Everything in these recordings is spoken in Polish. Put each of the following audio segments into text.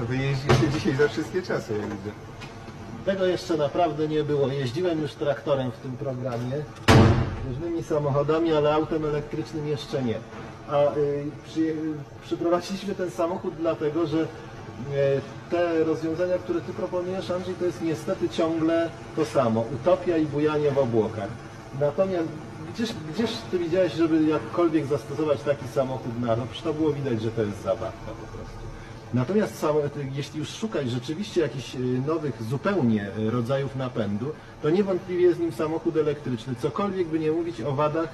To wy jeździcie dzisiaj za wszystkie czasy, jak widzę. Tego jeszcze naprawdę nie było. Jeździłem już traktorem w tym programie, różnymi samochodami, ale autem elektrycznym jeszcze nie. A y, przy, przyprowadziliśmy ten samochód dlatego, że y, te rozwiązania, które Ty proponujesz, Andrzej, to jest niestety ciągle to samo. Utopia i bujanie w obłokach. Natomiast gdzieś, gdzieś Ty widziałeś, żeby jakkolwiek zastosować taki samochód na? Przecież to było widać, że to jest zabawka po prostu. Natomiast sam, jeśli już szukać rzeczywiście jakichś y, nowych zupełnie y, rodzajów napędu, to niewątpliwie jest nim samochód elektryczny, cokolwiek by nie mówić o wadach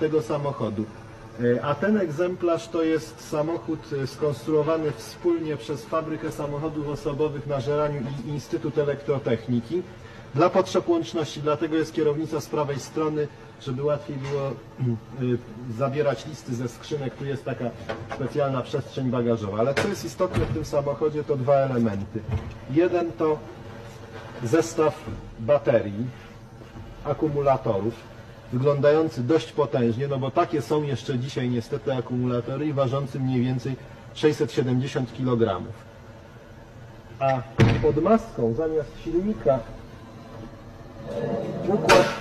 tego samochodu. Y, A ten egzemplarz to jest samochód skonstruowany wspólnie przez fabrykę samochodów osobowych na Żeraniu i Instytut Elektrotechniki dla potrzeb łączności, dlatego jest kierownica z prawej strony, żeby łatwiej było y, zabierać listy ze skrzynek. Tu jest taka specjalna przestrzeń bagażowa. Ale co jest istotne w tym samochodzie, to dwa elementy. Jeden to zestaw baterii, akumulatorów, wyglądający dość potężnie, no bo takie są jeszcze dzisiaj niestety akumulatory i ważący mniej więcej 670 kg. A pod maską zamiast silnika układ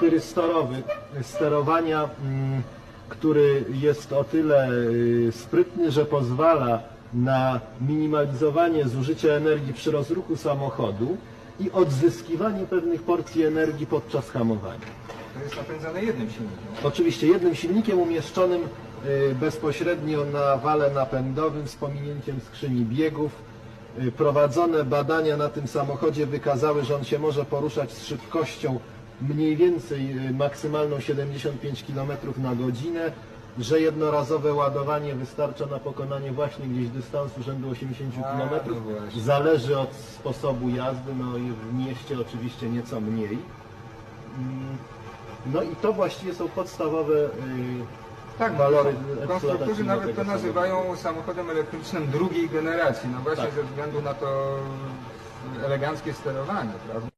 tyrystorowy sterowania, mm, który jest o tyle y, sprytny, że pozwala na minimalizowanie zużycia energii przy rozruchu samochodu i odzyskiwanie pewnych porcji energii podczas hamowania. To jest napędzane jednym silnikiem. Oczywiście jednym silnikiem umieszczonym y, bezpośrednio na wale napędowym z pominięciem skrzyni biegów. Y, Prowadzone badania na tym samochodzie wykazały, że on się może poruszać z szybkością mniej więcej y, maksymalną 75 km na godzinę, że jednorazowe ładowanie wystarcza na pokonanie właśnie gdzieś dystansu rzędu 80 A, km. no. Zależy od sposobu jazdy, no i w mieście oczywiście nieco mniej. Mm, No i to właściwie są podstawowe y, Tak, walory konstruktorzy nawet to nazywają samochodem elektrycznym drugiej generacji, no właśnie Tak. ze względu na to eleganckie sterowanie, prawda?